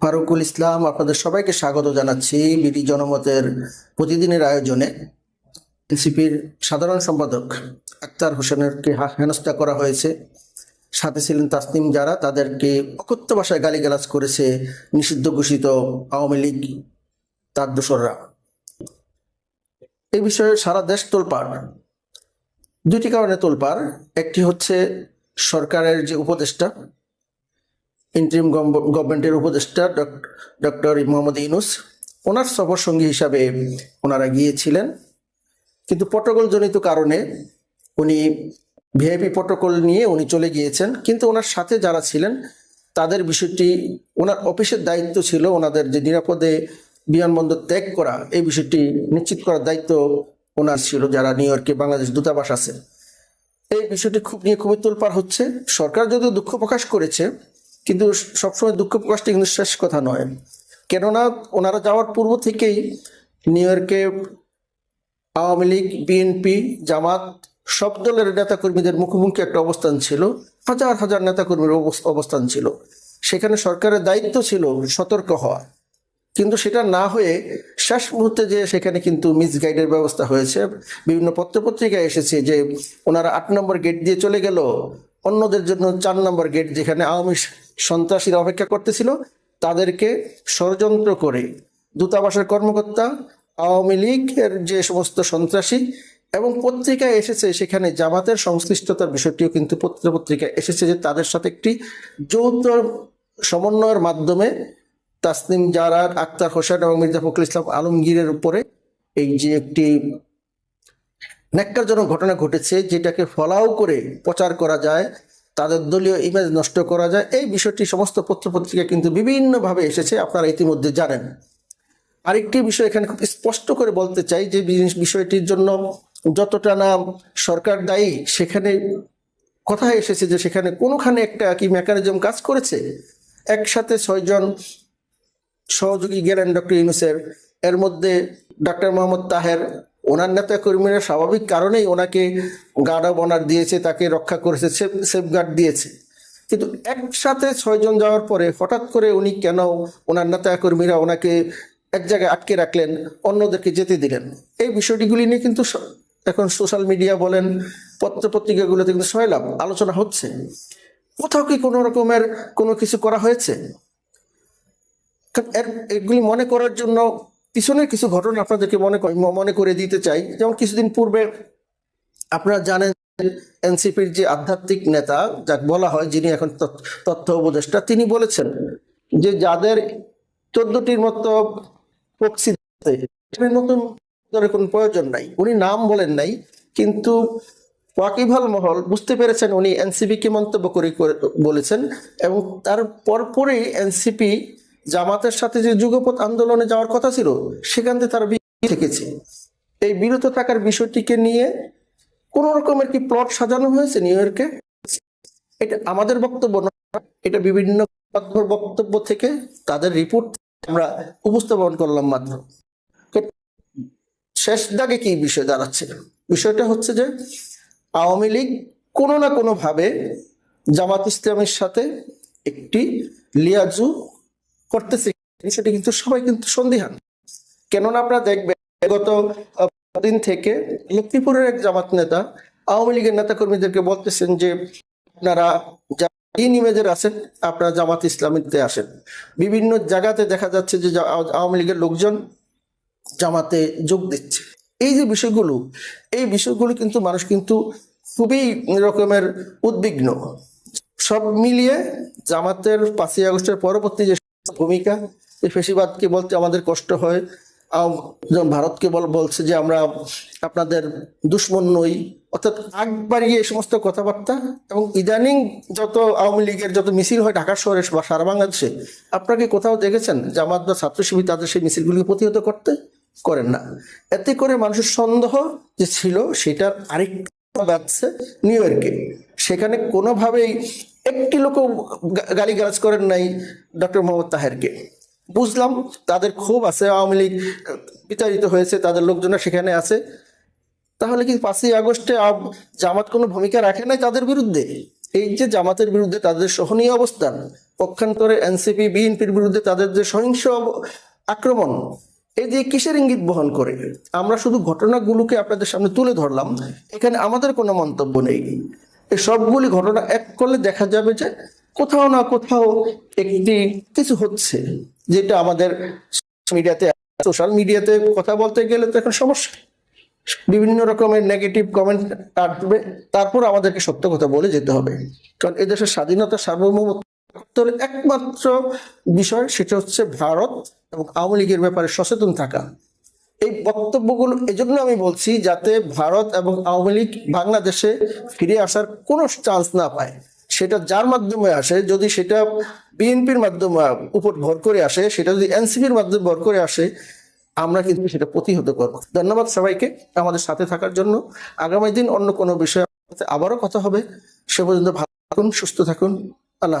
ফারুকুল ইসলাম, আপনাদের সবাইকে স্বাগত জানাচ্ছি বিডি জনমতের প্রতিদিনের আয়োজনে। এনসিপির সাধারণ সম্পাদক আক্তার হোসেনেরকে হেনস্থা করা হয়েছে। সাথে ছিলেন তাসনিম যারা, তাদেরকে অকথ্য ভাষায় গালিগালাজ করেছে নিষিদ্ধ ঘোষিত আওয়ামী লীগ তার দোসররা এই বিষয়ে সারা দেশ তোলপাড়। দুইটি কারণে তোলপাড়। একটি হচ্ছে সরকারের যে উপদেষ্টা ইন্টারিম গভর্নমেন্টের উপদেষ্টা ডক্টর মোহাম্মদ ইউনুস, ওনার সফর সঙ্গী হিসাবে ওনারা গিয়েছিলেন। কিন্তু প্রটোকলজনিত কারণে উনি ভিআইপি প্রটোকল নিয়ে উনি চলে গিয়েছেন। কিন্তু ওনার সাথে যারা ছিলেন, তাদের বিষয়টি, ওনার অফিসের দায়িত্ব ছিল ওনাদের যে নিরাপদে বিমানবন্দর ত্যাগ করা, এই বিষয়টি নিশ্চিত করার দায়িত্ব ওনার ছিল যারা নিউ ইয়র্কে বাংলাদেশ দূতাবাস আছে। এই বিষয়টি খুব নিয়ে খুবই তোলপাড় হচ্ছে। সরকার যদিও দুঃখ প্রকাশ করেছে কিন্তু সবসময় দুঃখ প্রকাশটা কিন্তু শেষ কথা নয়। কেননা ওনারা যাওয়ার পূর্ব থেকেই নিউ ইয়র্কে আওয়ামী লীগ, বিএনপি, জামাত সব দলের নেতাকর্মীদের মুখোমুখি একটা অবস্থান ছিল। হাজার হাজার নেতাকর্মীর অবস- অবস্থান ছিল। সেখানে সরকারের দায়িত্ব ছিল সতর্ক হওয়া। কিন্তু সেটা না হয়ে শেষ মুহূর্তে যে সেখানে কিন্তু মিসগাইডের ব্যবস্থা হয়েছে। বিভিন্ন পত্রপত্রিকায় এসেছে যে ওনারা আট নম্বর গেট দিয়ে চলে গেল। অন্যদের জন্য চার নম্বর গেট যেখানে আওয়ামী সন্ত্রাসীরা অপেক্ষা করতেছিল, তাদেরকে ষড়যন্ত্র করে দূতাবাসের কর্মকর্তা, আওয়ামী লীগের যে সমস্ত সন্ত্রাসী এবং পত্রিকায় এসেছে সেখানে জামাতের সংশ্লিষ্টতার বিষয়টিও কিন্তু পত্রপত্রিকায় এসেছে যে তাদের সাথে একটি যৌথ সমন্বয়ের মাধ্যমে তাসনিম জারার, আক্তার হোসেন এবং মির্জা ফখরুল ইসলাম আলমগীরের উপরে এই যে একটি ন্যাক্কারজনক ঘটনা ঘটেছে, যেটাকে ফলাও করে প্রচার করা যায় তাদের দলীয় ইমেজ নষ্ট করা যায়। এই বিষয়টি সমস্ত পত্রপত্রিকা কিন্তু বিভিন্নভাবে এসেছে, আপনারা ইতিমধ্যে জানেন। আরেকটি বিষয় এখানে খুব স্পষ্ট করে বলতে চাই যে বিষয়টির জন্য যতটা না সরকার দায়ী, সেখানে কথা এসেছে যে সেখানে কোনোখানে একটা কি মেকানিজম কাজ করেছে? একসাথে ছয়জন সহযোগী গেলেন ডক্টর ইউনুসের, এর মধ্যে ডক্টর মোহাম্মদ তাহের ওনার নেতা কর্মীরা স্বাভাবিক কারণেই ওনাকে গার্ড অব অনার দিয়েছে, তাকে রক্ষা করেছে সেফগার্ড দিয়েছে। কিন্তু একসাথে ছয়জন যাওয়ার পরে হঠাৎ করে উনি কেন ওনার নেতা কর্মীরা ওনাকে এক জায়গায় আটকে রাখলেন, অন্যদেরকে যেতে দিলেন? এই বিষয়টিগুলি নিয়ে কিন্তু এখন সোশ্যাল মিডিয়া বলেন, পত্রপত্রিকাগুলোতে কিন্তু সয়লাভ আলোচনা হচ্ছে। কোথাও কি কোনো রকমের কোনো কিছু করা হয়েছে? এগুলি মনে করার জন্য পিছনের কিছু ঘটনা আপনাদেরকে মনে মনে করে দিতে চাই। যেমন কিছুদিন পূর্বে আপনারা জানেন এনসিপির যে আধ্যাত্মিক নেতা, যাকে বলা হয় যিনি এখন তথ্য- উপদেষ্টা, তিনি বলেছেন যে যাদের চোদ্দটির মতো নতুন কোনো প্রয়োজন নাই। উনি নাম বলেন নাই, কিন্তু ওয়াকিভাল মহল বুঝতে পেরেছেন উনি এনসিপি কে মন্তব্য করে বলেছেন এবং তার পরপরই এনসিপি জামাতের সাথে যে যুগপৎ আন্দোলনে যাওয়ার কথা ছিল, সেখান থেকে তারা থেকেছে। এই বিরত থাকার বিষয়টিকে নিয়ে কোন রকমের কি প্লট সাজানো হয়েছে নিউ ইয়র্কে? এটা আমাদের বক্তব্য না, এটা বিভিন্ন বক্তব্য থেকে তাদের রিপোর্ট আমরা উপস্থাপন করলাম মাত্র। শেষ দাগে কি বিষয় দাঁড়াচ্ছে? বিষয়টা হচ্ছে যে আওয়ামী লীগ কোনো না কোনো ভাবে জামাত ইসলামের সাথে একটি লিয়াজু করতেছে সেটা কিন্তু সবাই কিন্তু সন্দিহান। কেননা আপনারা দেখবেন, গত দিন থেকে লক্ষ্মীপুরের এক জামাত নেতা, আওয়ামী লীগের নেতা কর্মীদেরকে বলতেছেন যে, আপনারা দিন ইমেজের আছেন, আপনারা জামাত ইসলামীতে আসেন। বিভিন্ন জায়গাতে দেখা যাচ্ছে যে আওয়ামী লীগের লোকজন জামাতে যোগ দিচ্ছে। এই যে বিষয়গুলো, এই বিষয়গুলো কিন্তু মানুষ কিন্তু খুবই রকমের উদ্বিগ্ন। সব মিলিয়ে জামাতের পাঁচই আগস্টের পরবর্তী যে ভূমিকা। এই ফেসিবাদকে বলতে আমাদের কষ্ট হয়। ভারতকে বল বলছে যে আমরা আপনাদের দুশ্মন নই। অর্থাৎ আগ বাড়িয়ে এই সমস্ত কথাবার্তা এবং ইদানিং যত আওয়ামী লীগের যত মিছিল হয় ঢাকা শহরে বা সারা বাংলাদেশে, আপনাকে কোথাও দেখেছেন জামাত বা ছাত্র শিবির তাদের সেই মিছিলগুলিকে প্রতিহত করতে? করেন না। এতে করে মানুষের সন্দেহ যে ছিল সেটার আরেকটা বাড়ছে নিউ ইয়র্কে সেখানে কোনোভাবেই একটি লোক গালি গালাজ করেন নাই ডক্টর মোহাম্মদ তাহেরকে। বুঝলাম তাদের ক্ষোভ আছে, আওয়ামী লীগ বিতাড়িত হয়েছে, তাদের লোকজনরা সেখানে আছে। তাহলে কি পাঁচই আগস্টে জামাত কোনো ভূমিকা রাখে নাই তাদের বিরুদ্ধে? এই যে জামাতের বিরুদ্ধে তাদের সহনীয় অবস্থান, পক্ষান্তরে এনসিপি বিএনপির বিরুদ্ধে তাদের যে সহিংস আক্রমণ এই যে কিসের ইঙ্গিত বহন করে? আমরা শুধু ঘটনাগুলোকে আপনাদের সামনে তুলে ধরলাম। এখানে আমাদের কোনো মন্তব্য নেই। এই সবগুলি ঘটনা এক করলে দেখা যাবে যে কোথাও না কোথাও একটি কিছু হচ্ছে যেটা আমাদের মিডিয়াতে সোশ্যাল মিডিয়াতে কথা বলতে গেলে তো এখন সমস্যা। বিভিন্ন রকমের নেগেটিভ কমেন্ট আসবে। তারপর আমাদেরকে সত্য কথা বলে যেতে হবে। কারণ এদেশের স্বাধীনতা সার্বভৌমত্বের একমাত্র বিষয় সেটা হচ্ছে ভারত। এবং আওয়ামী লীগের ব্যাপারে সচেতন থাকা। এই বক্তব্যগুলো এজন্য আমি বলছি যাতে ভারত এবং আওয়ামী লীগ বাংলাদেশে ফিরে আসার কোনো চান্স না পায়। সেটা যার মাধ্যমে আসে, যদি সেটা বিএনপির মাধ্যমে উপর ভর করে আসে, সেটা যদি এনসিপির মাধ্যমে ভর করে আসে, আমরা কিন্তু সেটা প্রতিহত করব। ধন্যবাদ সবাইকে আমাদের সাথে থাকার জন্য। আগামী দিন অন্য কোনো বিষয়ে আবারও কথা হবে। সে পর্যন্ত ভালো থাকুন, সুস্থ থাকুন। আল্লাহ